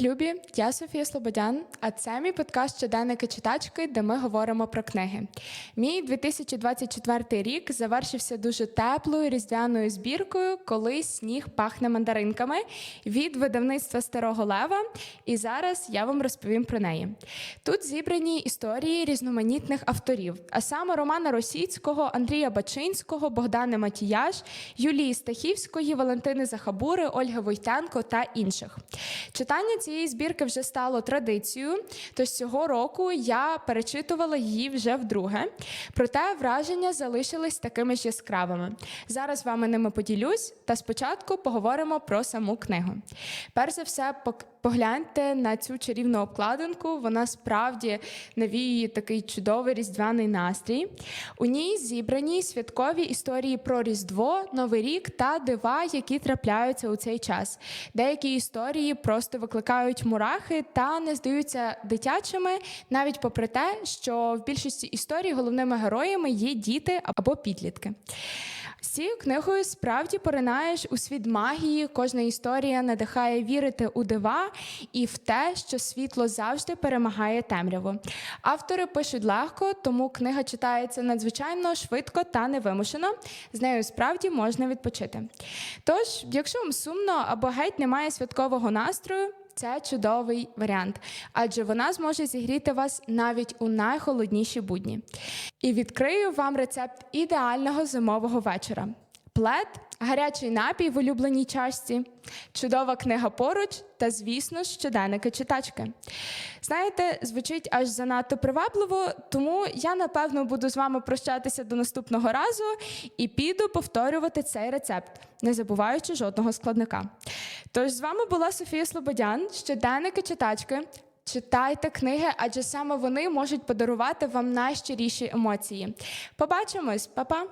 любі! Я Софія Слободян, а це мій подкаст Щоденники читачки, де ми говоримо про книги. Мій 2024 рік завершився дуже теплою різдвяною збіркою, коли сніг пахне мандаринками від видавництва Старого Лева. І зараз я вам розповім про неї. Тут зібрані історії різноманітних авторів, а саме Романа Російського, Андрія Бачинського, Богдани Матіяш, Юлії Стахівської, Валентини Захабури, Ольги Войтенко та інших. Читання цієї збірки вже стало традицією, тож цього року я перечитувала її вже вдруге. Проте враження залишились такими ж яскравими. Зараз з вами ними поділюсь, та спочатку поговоримо про саму книгу. Перш за все, погляньте на цю чарівну обкладинку. Вона справді навіює такий чудовий різдвяний настрій. У ній зібрані святкові історії про Різдво, Новий рік та дива, які трапляються у цей час. Деякі історії просто викликають мурахи та не здаються дитячими, навіть попри те, що в більшості історій головними героями є діти або підлітки. З цією книгою справді поринаєш у світ магії. Кожна історія надихає вірити у дива і в те, що світло завжди перемагає темряву. Автори пишуть легко, тому книга читається надзвичайно швидко та невимушено. З нею справді можна відпочити. Тож, якщо вам сумно або геть немає святкового настрою. Це чудовий варіант, адже вона зможе зігріти вас навіть у найхолодніші будні. І відкрию вам рецепт ідеального зимового вечора: плед, гарячий напій в улюбленій чашці, чудова книга поруч та, звісно, щоденники читачки. Знаєте, звучить аж занадто привабливо, тому я напевно буду з вами прощатися до наступного разу і піду повторювати цей рецепт, не забуваючи жодного складника. Тож з вами була Софія Слободян, щоденники читачки. Читайте книги, адже саме вони можуть подарувати вам найщиріші емоції. Побачимось, Па-па!